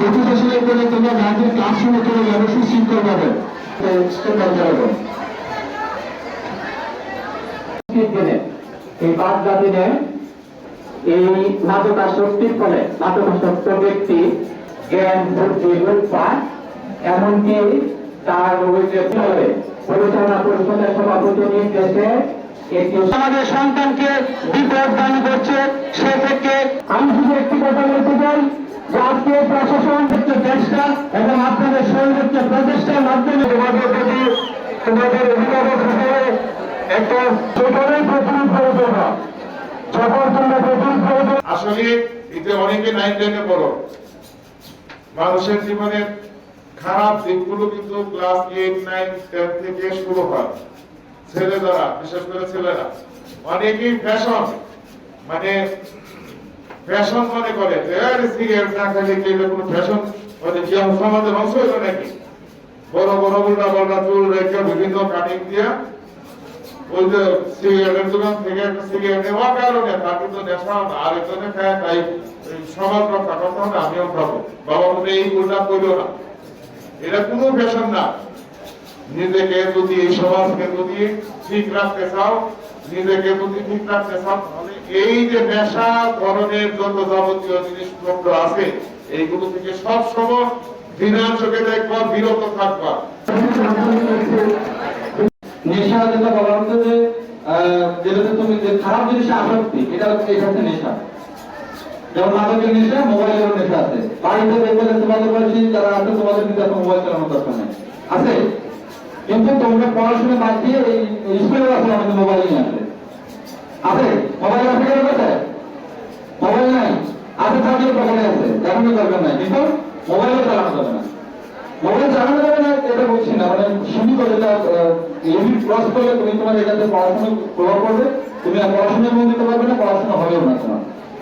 করে তোমরা যাবে, সুশৃঙ্খল এই দিনে এই ফলে ব্যক্তি জ্ঞান এমনকি তার পরিচালনা পরিষদের সভাপতি নির্দেশে আমাদের সন্তানকে বিপদ দান করছে সেক্ষেত্রে আমি শুধু একটি কথা চাই প্রশাসন হচ্ছে চেষ্টা এবং আপনাদের সর্বোচ্চ প্রচেষ্টার মাধ্যমে তোমাদের প্রতি, তোমাদের অভিভাবক হিসেবে একটা প্রতিরোধ করে দেওয়া যখন তোমরা প্রতিরোধ করে আসলে এতে অনেকে নাইন টেনে পড়ো। মানুষের জীবনের খারাপ দিকগুলো কিন্তু ক্লাস এইট, নাইন, টেন থেকে শুরু হয়। ছেলে দ্বারা বিশেষ করে ছেলেরা, অনেকেই ফ্যাশন মানে ফ্যাশন মনে করে সিগারেট না খেলে কোনো ফ্যাশন? মানে কি হইল নাকি? বড় বড় উল্টা পাল্টা চুল রেখে বিভিন্ন কাটিং দিয়া ওই যে সিগারেটের দোকান থেকে একটা সিগারেট কারণে তার কিন্তু নেশা খায় তাই রক্ষা আমিও খাব। বাবা বলে এই উল্টা করল না। এটা কোনো ফ্যাশন না। নিজেকে যদি এই সমাজকে যদি ঠিক রাখতে চাও নিজেকে ঠিক রাখতে তাহলে এই যে নেশা ধরনের যত যাবতীয় জিনিসপত্র আছে, এইগুলো থেকে সব সময় বিনা চোখে দেখবা, বিরত থাকবা। নেশা যেটা বলা হচ্ছে যে যেটাতে তুমি যে খারাপ জিনিসে আসক্তি, এটা হচ্ছে হচ্ছে নেশা। যেমন মাদকের নেশা, মোবাইলেরও নেশা আছে। বাড়িতে দেখবে তোমাদের বয়সী যারা আছে, তোমাদের কিন্তু এখন মোবাইল চালানোর দরকার নেই। আছে? কিন্তু তোমরা পড়াশোনা বাদ দিয়ে স্কুলে আছে আমাদের মোবাইল নিয়ে। আসে আছে? মোবাইল আছে কেন কাছে? মোবাইল নাই? আছে থাকলে পকেটে আছে। দেখানোর দরকার নাই। কিন্তু মোবাইলে চালানো যাবে না। মোবাইল চালানো যাবে না, এটা বলছি না। মানে শুধু করে লিমিট ক্রস করলে তুমি তোমার এটাতে পড়াশোনা প্রভাব পড়বে। তুমি আর পড়াশোনায় মন দিতে পারবে না, পড়াশোনা হবেও না তোমার।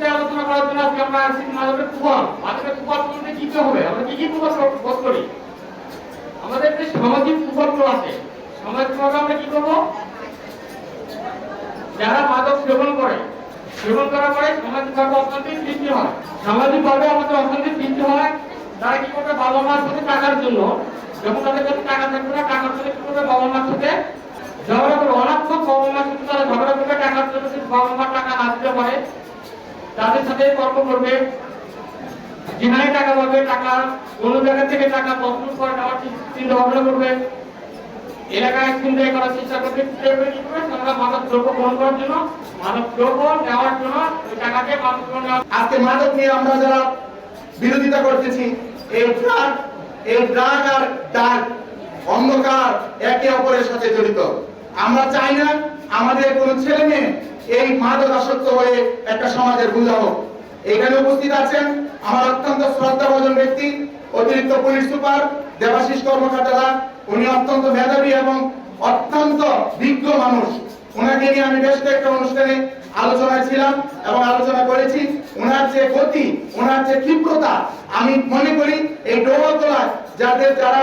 সম্বন্ধে আলোচনা করার জন্য আজকে আমরা আসছি মাদকের প্রভাব মাদকের প্রভাব সম্বন্ধে কি হবে? আমরা কি কি প্রভাব করি? আমাদের যে সামাজিক প্রভাবগুলো আছে, সামাজিক প্রভাবে আমরা কি করব? যারা মাদক সেবন করে, সেবন করার পরে সামাজিক ভাবে অশান্তির সৃষ্টি হয়। সামাজিক ভাবে আমাদের অশান্তির সৃষ্টি হয়, তারা কি করবে? বাবা মার সাথে টাকার জন্য। যখন তাদের কাছে টাকা থাকবে না, টাকার জন্য কি করবে? বাবা মার সাথে ঝগড়া করবে। অনাত্মক বাবা মার সাথে তারা ঝগড়া করবে, টাকার জন্য বাবা মার টাকা না দিতে পারে। তাদের সাথে তর্ক করবে। যেখানে টাকা পাবে, টাকা, অন্য জায়গা থেকে টাকা তসরুপ করে নেওয়ার চিন্তা ভাবনা করবে। এলাকায় চিন্তাই করার চেষ্টা করবে। তারা মাদক দ্রব্য গ্রহণ করার জন্য, মাদক দ্রব্য নেওয়ার জন্য ওই টাকাকে মাদক আজকে মাদক নিয়ে আমরা যারা বিরোধিতা করতেছি, এই ড্রাগ এই ড্রাগ আর ডাক অন্ধকার একে অপরের সাথে জড়িত। আমরা চাই না আমাদের কোনো ছেলে মেয়ে এই মাদক আসক্ত হয়ে একটা সমাজের বোঝা হোক এখানে উপস্থিত আছেন আমার অত্যন্ত শ্রদ্ধাভাজন ব্যক্তি, অতিরিক্ত পুলিশ সুপার, দেবাশিস কর্মকর্তারা। উনি অত্যন্ত মেধাবী এবং অত্যন্ত বিজ্ঞ মানুষ। ওনাকে নিয়ে আমি বেশ কয়েকটা অনুষ্ঠানে আলোচনায় ছিলাম এবং আলোচনা করেছি। ওনার যে গতি ওনার যে ক্ষিপ্রতা আমি মনে করি এই ডোবাতলায় যাদের যারা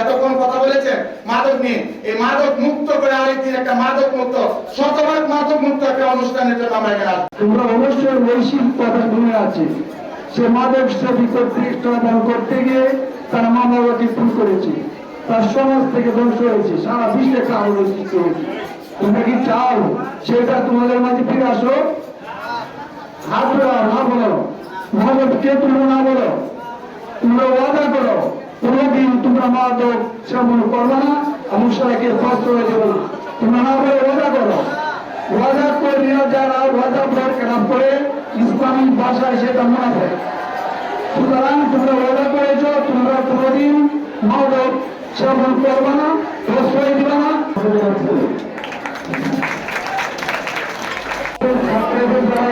এতক্ষণ কথা বলেছেন, মাদক নিয়ে। এই মাদক মুক্ত করে আরেকদিন একটা মাদক মুক্ত, শতভাগ মাদক মুক্ত একটা অনুষ্ঠানের জন্য আমরা এখানে আসব। তোমরা অবশ্যই বৈশ্বিক কথা শুনে আছে। সে মাদক সেবী কর্তৃক সমাধান করতে গিয়ে তার মা বাবাকে ভুল করেছে। তার সমাজ থেকে ধ্বংস হয়েছে। সারা বিশ্বে সৃষ্টি হয়েছে তোমরা কি চাও সেটা তোমাদের মাঝে ফিরে আসো? হাত না বলো মোহাম্মদ কে তোমরা না বলো তোমরা মাদক সেবন করবে না এবং সবাইকে হয়ে দেবো না। তোমরা না বলে ওয়াদা করো। ওয়াদা করে যারা ওয়াদা বরকরার করে, ইসলামী ভাষায় সেটা মনে হয় সুতরাং তোমরা ওয়াদা করেছ, তোমরা কোনোদিন মাদক সেবন করবে না, প্রশ্রয় দিবে না। ছাত্রদের যারা